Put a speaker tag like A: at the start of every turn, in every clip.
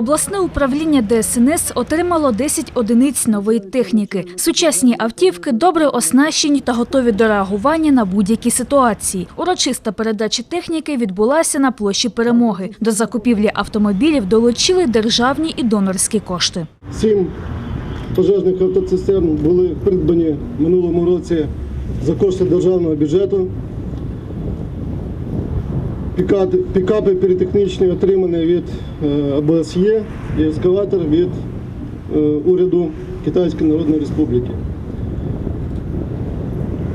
A: Обласне управління ДСНС отримало 10 одиниць нової техніки. Сучасні автівки добре оснащені та готові до реагування на будь-які ситуації. Урочиста передача техніки відбулася на площі перемоги. До закупівлі автомобілів долучили державні і донорські кошти.
B: Сім пожежних автоцистерн були придбані минулому році за кошти державного бюджету. Пікапи піротехнічні отримані від е, ОБСЄ і ескаватор від е, уряду Китайської Народної Республіки.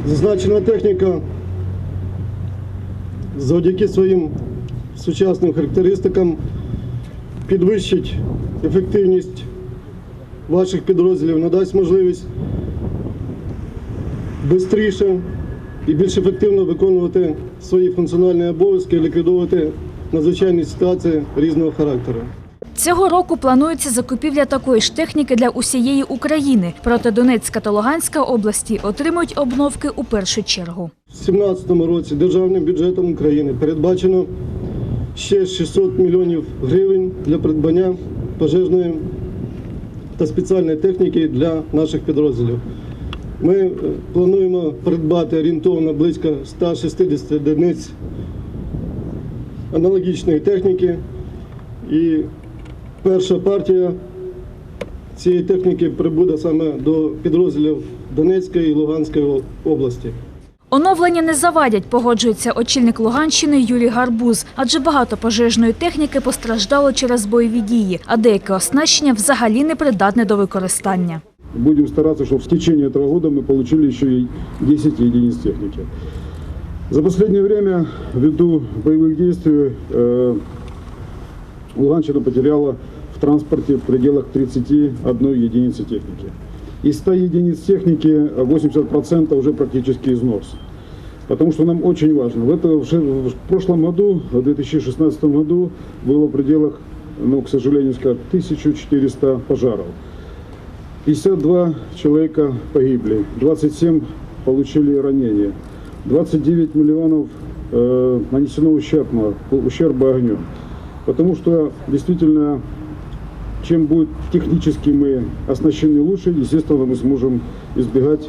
B: Зазначена техніка завдяки своїм сучасним характеристикам підвищить ефективність ваших підрозділів, надасть можливість швидше і більш ефективно виконувати свої функціональні обов'язки і ліквідовувати надзвичайні ситуації різного характеру.
A: Цього року планується закупівля такої ж техніки для усієї України. Проте Донецька та Луганська області отримують обновки у першу чергу.
B: У 2017 році державним бюджетом України передбачено ще 600 мільйонів гривень для придбання пожежної та спеціальної техніки для наших підрозділів. Ми е, плануємо придбати орієнтовно близько 160 одиниць аналогічної техніки. І перша партія цієї техніки прибуде саме до підрозділів Донецької і Луганської області.
A: Оновлення не завадять, погоджується очільник Луганщини Юрій Гарбуз, адже багато пожежної техніки постраждало через бойові дії, а деяке оснащення взагалі не придатне до використання.
C: Будем стараться, чтобы в течение этого года мы получили еще и 10 единиц техники. За последнее время, ввиду боевых действий, э, Луганщина потеряла в транспорте в пределах 31 единицы техники. Из 100 единиц техники 80% уже практически износ. Потому что нам очень важно. В, это, в прошлом году, в 2016 году, было в пределах, ну, к сожалению, скажем, 1400 пожаров. 52 человека погибли, 27 получили ранения, 29 миллионов э, нанесено ущерба, ущерба огнем. Потому что действительно, чем будет технически мы оснащены лучше, естественно, мы сможем избегать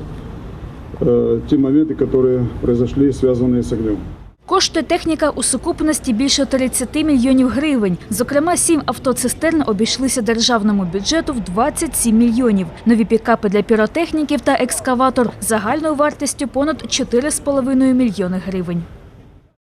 C: э, те моменты, которые произошли, связанные с огнем.
A: Коштує техніка у сукупності більше 30 мільйонів гривень. Зокрема, сім автоцистерн обійшлися державному бюджету в 27 мільйонів. Нові пікапи для піротехніків та екскаватор загальною вартістю понад 4,5 мільйони гривень.